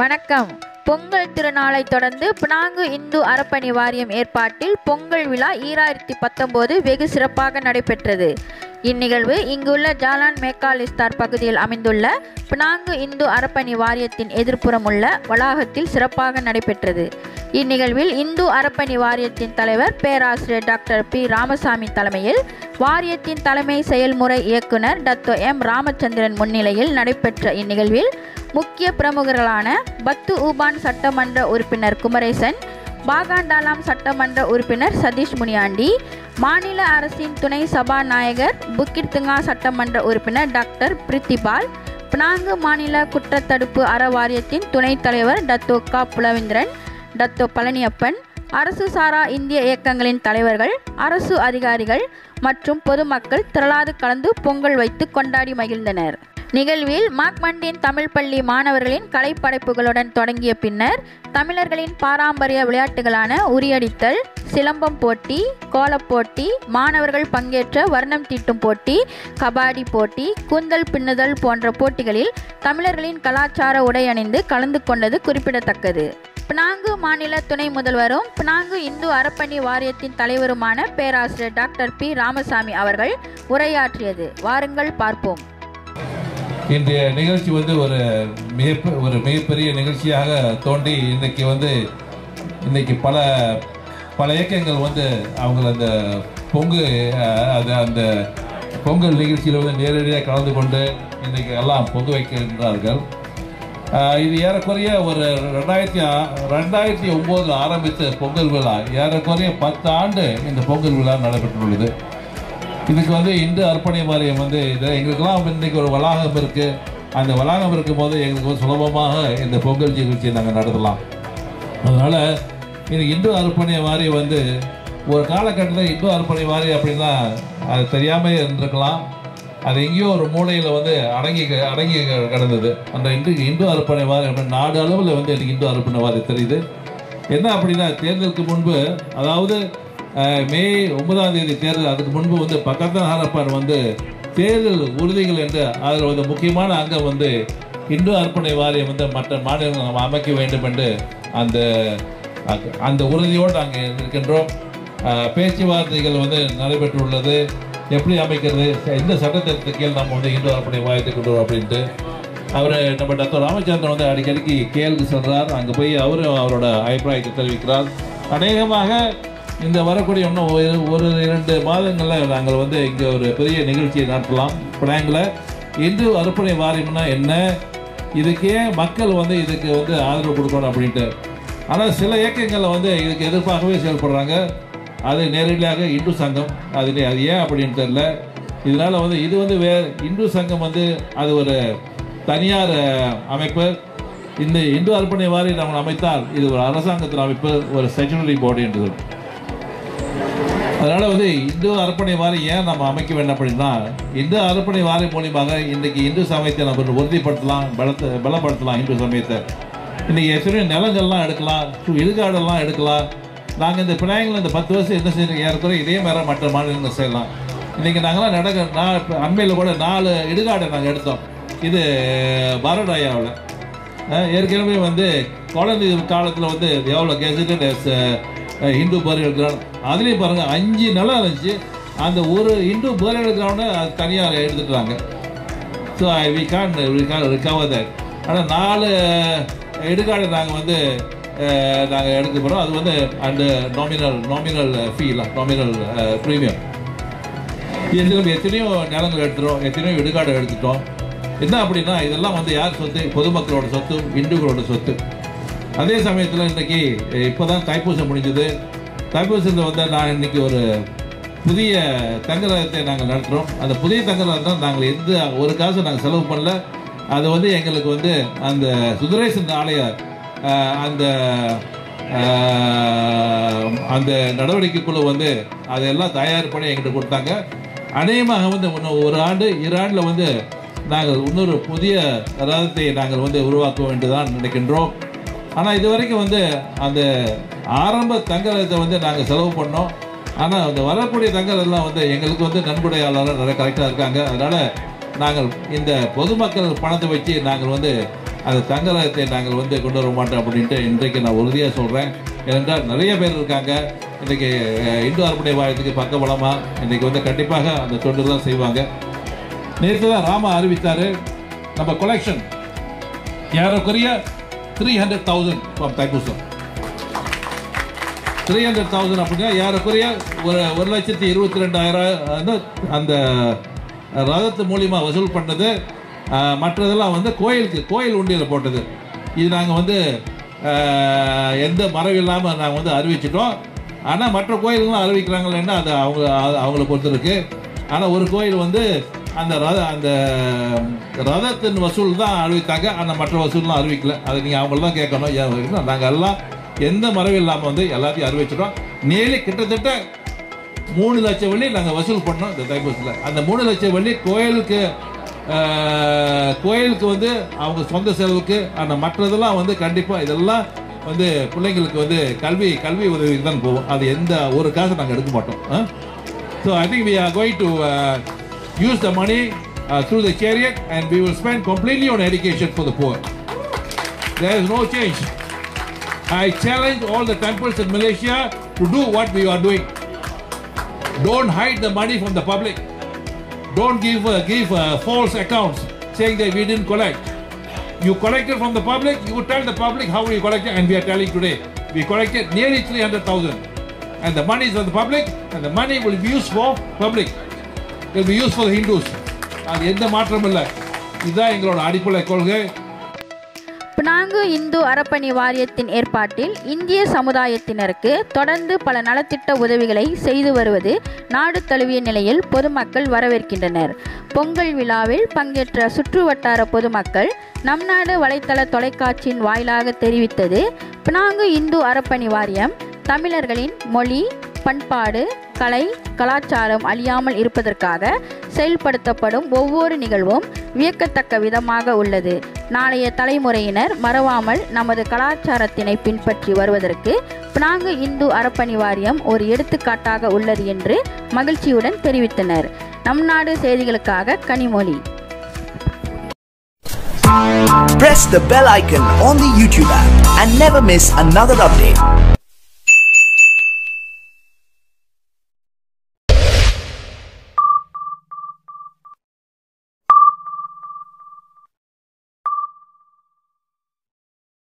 வணக்கம். பொங்கல் திருநாளை தொடர்ந்து பினாங்கு இந்து அறப்பணி வாரியம் ஏற்பாட்டில் பொங்கல் விழா ஈராயிரத்தி பத்தொம்போது வெகு சிறப்பாக நடைபெற்றது. இந்நிகழ்வு இங்குள்ள ஜாலான் மேக்காலிஸ்தார் பகுதியில் அமைந்துள்ள பினாங்கு இந்து அறப்பணி வாரியத்தின் எதிர்ப்புறம் உள்ள வளாகத்தில் சிறப்பாக நடைபெற்றது. இந்நிகழ்வில் இந்து அறப்பணி வாரியத்தின் தலைவர் பேராசிரியர் டாக்டர் பி. ராமசாமி தலைமையில் வாரியத்தின் தலைமை செயல்முறை இயக்குனர் டத்தோ எம். ராமச்சந்திரன் முன்னிலையில் நடைபெற்ற இந்நிகழ்வில் முக்கிய பிரமுகர்களான பத்து ஊபான் சட்டமன்ற உறுப்பினர் குமரேசன் பாகாண்டாலாம் சட்டமன்ற உறுப்பினர் சதீஷ் முனியாண்டி மாநில அரசின் துணை சபாநாயகர் புக்கிர்துங்கா சட்டமன்ற உறுப்பினர் டாக்டர் பிரித்திபால் பினாங்கு மாநில குற்றத்தடுப்பு அறவாரியத்தின் துணைத் தலைவர் டத்தோ கா. புலவேந்திரன் டத்தோ பழனியப்பன் அரசு சாரா இந்திய இயக்கங்களின் தலைவர்கள் அரசு அதிகாரிகள் மற்றும் பொதுமக்கள் திரளாது கலந்து பொங்கல் வைத்து கொண்டாடி மகிழ்ந்தனர். நிகழ்வில் மாக்மண்டின் தமிழ் பள்ளி மாணவர்களின் கலைப்படைப்புகளுடன் தொடங்கிய பின்னர் தமிழர்களின் பாரம்பரிய விளையாட்டுகளான உரியடித்தல் சிலம்பம் போட்டி கோலப்போட்டி மாணவர்கள் பங்கேற்ற வர்ணம் தீட்டும் போட்டி கபாடி போட்டி கூந்தல் பின்னுதல் போன்ற போட்டிகளில் தமிழர்களின் கலாச்சார உடை அணிந்து கலந்து கொண்டது குறிப்பிடத்தக்கது. பினாங்கு மாநில துணை முதல்வரும் பினாங்கு இந்து அறப்பணி வாரியத்தின் தலைவருமான பேராசிரியர் டாக்டர் பி. ராமசாமி அவர்கள் உரையாற்றியது. வாருங்கள் பார்ப்போம். இன்றைய நிகழ்ச்சி வந்து ஒரு மிக ஒரு மிகப்பெரிய நிகழ்ச்சியாக தோண்டி இன்றைக்கி வந்து இன்றைக்கி பல பல இயக்கங்கள் வந்து அவங்கள அந்த பொங்கு அது அந்த பொங்கல் நிகழ்ச்சியில் வந்து நேரடியாக கலந்து கொண்டு இன்னைக்கு எல்லாம் பொங்கு வைக்கின்றார்கள். இது ஏறக்குறைய ஒரு ரெண்டாயிரத்தி ரெண்டாயிரத்தி ஒம்போதில் ஆரம்பித்த பொங்கல் விழா. ஏறக்குறைய பத்து ஆண்டு இந்த பொங்கல் விழா நடைபெற்றுள்ளது. இதுக்கு வந்து இந்து அர்ப்பணி வாரியம் வந்து இது எங்களுக்கெல்லாம் இன்றைக்கு ஒரு வளாகம் இருக்குது அந்த வளாகம் இருக்கும்போது எங்களுக்கு வந்து சுலபமாக இந்த பொங்கல் நிகழ்ச்சியை நாங்கள் நடத்தலாம். அதனால் இது இந்து அர்ப்பணி வாரியம் வந்து ஒரு காலகட்டத்தில் இந்து அர்ப்பணி வாரியம் அப்படின்னா அது தெரியாமல் இருந்திருக்கலாம். அது எங்கேயோ ஒரு மூலையில் வந்து அடங்கி அடங்கி கிடந்தது. அந்த இந்து இந்து அர்ப்பணி வாரியம் அப்படின்னு நாடு அளவில் வந்து எனக்கு இந்து அர்ப்பணி வாரியம் தெரியுது. என்ன அப்படின்னா தேர்தலுக்கு முன்பு அதாவது மே ஒன்பதாம் தேதி தேர்தல் அதுக்கு முன்பு வந்து பக்கத்து ஹரப்பன் வந்து தேர்தல் உறுதிகள் என்று அதில் வந்து முக்கியமான அங்கம் வந்து இந்து அர்ப்பணை வாரியம் வந்து மற்ற மாநிலங்கள் நம்ம அமைக்க வேண்டும் என்று அந்த அந்த உறுதியோடு நாங்கள் இருக்கின்றோம். பேச்சுவார்த்தைகள் வந்து நடைபெற்றுள்ளது. எப்படி அமைக்கிறது? எந்த சட்டத்திற்கு கீழ் நம்ம வந்து இந்து அர்ப்பணை வாரியத்தை கொண்டு வரோம் அப்படின்ட்டு. அவர் நம்ம டாக்டர் ராமச்சந்திரன் வந்து அடிக்கடிக்கு கேள்வி சொல்கிறார் அங்கே போய் அவரும் அவரோட அபிப்பிராயத்தை தெரிவிக்கிறார். அநேகமாக இந்த வரக்கூடிய இன்னும் ஒரு ஒரு இரண்டு மாதங்களில் நாங்கள் வந்து இங்கே ஒரு பெரிய நிகழ்ச்சியை நடத்தலாம். பிளாங்கில் இந்து அர்ப்பணை வாரியம்னா என்ன? இதுக்கே மக்கள் வந்து இதுக்கு வந்து ஆதரவு கொடுக்கணும் அப்படின்ட்டு. ஆனால் சில இயக்கங்களில் வந்து இதுக்கு எதிர்ப்பாகவே செயல்படுறாங்க. அது நேரடியாக இந்து சங்கம். அது அது ஏன் அப்படின்னு தெரில இதனால் வந்து இது வந்து வே இந்து சங்கம் வந்து அது ஒரு தனியார் அமைப்பு. இந்த இந்து அர்ப்பணை வாரியம் நம்ம அமைத்தால் இது ஒரு அரசாங்கத்தின் அமைப்பு ஒரு செக்யூரிட்டி பாடி என்றது அதனால் வந்து இந்து அர்ப்பணை வாரி ஏன் நம்ம அமைக்க வேண்டும் அப்படின்னா இந்து அர்ப்பணை வாரி மூலியமாக இன்றைக்கு இந்து சமயத்தை நம்ம உறுதிப்படுத்தலாம் பலத்தை பலப்படுத்தலாம் இந்து சமயத்தை. இன்றைக்கி எத்தனையோ நிலங்கள்லாம் எடுக்கலாம் இடுகாடெல்லாம் எடுக்கலாம். நாங்கள் இந்த பினாங்கில் இந்த பத்து வருஷம் என்ன செய்யணும் ஏறக்குறைய இதே மாதிரி மற்ற மாநிலங்கள் செய்யலாம். இன்றைக்கி நாங்களாம் நடக்க நான் அம்மையில் அண்மையில் கூட நாலு இடுகாடை நாங்கள் எடுத்தோம். இது பரோடாயாவில். ஏற்கனவே வந்து குழந்தை காலத்தில் வந்து எவ்வளோ கெசிட்டட் இந்து பரியல் கிரவுண்ட் அதுலேயும் பாருங்கள் அஞ்சு நிலம் இருந்துச்சு. அந்த ஒரு இந்து பரியல் கிரவுண்டை அது தனியாக எடுத்துட்டாங்க so I we can we can recover that ஆனால் நாலு இடுகாடு நாங்கள் வந்து நாங்கள் எடுக்க போகிறோம் அது வந்து அண்டு நாமினல் நாமினல் ஃபீலா நாமினல் ப்ரீமியம் இதில் எத்தனையோ நிலங்கள் எடுத்துகிறோம் எத்தனையோ இடுகாடு எடுத்துட்டோம். என்ன அப்படின்னா இதெல்லாம் வந்து யார் சொத்து? பொதுமக்களோட சொத்து இந்துக்களோட சொத்து. அதே சமயத்தில் இன்னைக்கு இப்போ தான் தைப்பூசம் முடிஞ்சது. தைப்பூசத்தில் வந்து நான் இன்னைக்கு ஒரு புதிய தங்கரகத்தை நாங்கள் நடத்துகிறோம் அந்த புதிய தங்கரகம் தான் நாங்கள் எந்த ஒரு காசு நாங்கள் செலவு பண்ணல. அது வந்து எங்களுக்கு வந்து அந்த சுதரேசன் ஆலய அந்த அந்த நடவடிக்கைக்குள்ளே வந்து அதெல்லாம் தயார் பண்ணி எங்கிட்ட கொடுத்தாங்க. அநேகமாக வந்து இன்னும் ஒரு ஆண்டு இரு ஆண்டில் வந்து நாங்கள் இன்னொரு புதிய ரதத்தை நாங்கள் வந்து உருவாக்க வேண்டியதான் நினைக்கின்றோம். ஆனால் இது வரைக்கும் வந்து அந்த ஆரம்ப தங்கத்தை வந்து நாங்கள் செலவு பண்ணோம். ஆனால் அந்த வரக்கூடிய தங்கள் வந்து எங்களுக்கு வந்து நன்கொடையாளர்கள் நிறைய கரெக்டாக இருக்காங்க. அதனால் நாங்கள் இந்த பொதுமக்கள் பணத்தை வச்சு நாங்கள் வந்து அந்த தங்கலகத்தை நாங்கள் வந்து கொண்டு வர மாட்டோம் அப்படின்ட்டு இன்றைக்கு நான் உறுதியாக சொல்கிறேன் ஏனென்றால் நிறைய பேர் இருக்காங்க. இன்றைக்கி இந்து அறுபடை வாயத்துக்கு பக்கபலமாக இன்றைக்கி வந்து கண்டிப்பாக அந்த தொண்டு தான் செய்வாங்க. நேற்று தான் ராமா அறிவித்தார். நம்ம கொலெக்ஷன் யாருக்குரிய 300,000 from Pakistan. 300,000 அப்படின்னா ஏறக்குறைய ஒரு ஒரு லட்சத்தி இருபத்தி ரெண்டாயிரம் அந்த ரதத்து மூலியமாக வசூல் பண்ணது மற்றதெல்லாம் வந்து கோயிலுக்கு கோயில் உண்டியில் போட்டது. இது நாங்கள் வந்து எந்த மரபு இல்லாமல் நாங்கள் வந்து அறிவிச்சிட்டோம். ஆனால் மற்ற கோயில்களும் அறிவிக்கிறாங்களேன்னா அது அவங்க அவங்கள பொறுத்து ஆனால் ஒரு கோயில் வந்து அந்த ரத அந்த ரதத்தின் வசூல் தான் அறிவித்தாங்க. ஆனால் மற்ற வசூல்லாம் அறிவிக்கல. அதை நீங்கள் அவங்கள தான் கேட்கணும். ஏன் நாங்கள் எல்லாம் எந்த மறைவு இல்லாமல் வந்து எல்லாத்தையும் அறிவிச்சிட்டோம். நேரே கிட்டத்தட்ட மூணு லட்சம் வெள்ளி நாங்கள் வசூல் பண்ணோம் இந்த தைப்பூசத்தில். அந்த மூணு லட்சம் வெள்ளி கோயிலுக்கு கோயிலுக்கு வந்து அவங்க சொந்த செலவுக்கு அந்த மற்றதெல்லாம் வந்து கண்டிப்பாக இதெல்லாம் வந்து பிள்ளைங்களுக்கு வந்து கல்வி கல்வி உதவிக்கு தான் போகும். அது எந்த ஒரு காசு நாங்கள் எடுக்க மாட்டோம். So I think we are going to use the money uh, through the chariot and we will spend completely on education for the poor. There is no change. I challenge all the temples in Malaysia to do what we are doing. Don't hide the money from the public. Don't give uh, give uh, false accounts saying that we didn't collect. You collected from the public, you tell the public how we collected and we are telling today. We collected nearly 300,000 and the money is on the public and the money will be used for public. Will be used for the Hindus. அது எந்த மாற்றமும் இல்லை. இதுதான் எங்களோட அடிப்படை கொள்கை. Penang Hindu அறப்பணி வாரியத்தின் ஏற்பாட்டில் இந்திய சமுதாயத்தினருக்கு தொடர்ந்து பல நலத்திட்ட உதவிகளை செய்து வருவது நாடு தழுவிய நிலையில் பொதுமக்கள் வரவேற்கின்றனர். பொங்கல் விழாவில் பங்கேற்ற சுற்றுவட்டார பொதுமக்கள் நம் நாடு வலைத்தள தொலைக்காட்சியின் வாயிலாக தெரிவித்தது பினாங்கு இந்து அறப்பணி வாரியம் தமிழர்களின் மொழி பண்பாடு கலை கலாச்சாரம் அழியாமல் இருப்பதற்காக செயல்படுத்தப்படும் ஒவ்வொரு நிகழ்வும் வியக்கத்தக்க விதமாக உள்ளது. நாளைய தலைமுறையினர் மறவாமல் நமது கலாச்சாரத்தினை பின்பற்றி வருவதற்கு பினாங்கு இந்து அறப்பணி வாரியம் ஒரு எடுத்துக்காட்டாக உள்ளது என்று மகிழ்ச்சியுடன் தெரிவித்தனர். நம் நாடு செய்திகளுக்காக Kanimozhi. Press the bell icon on the YouTube app and never miss another update.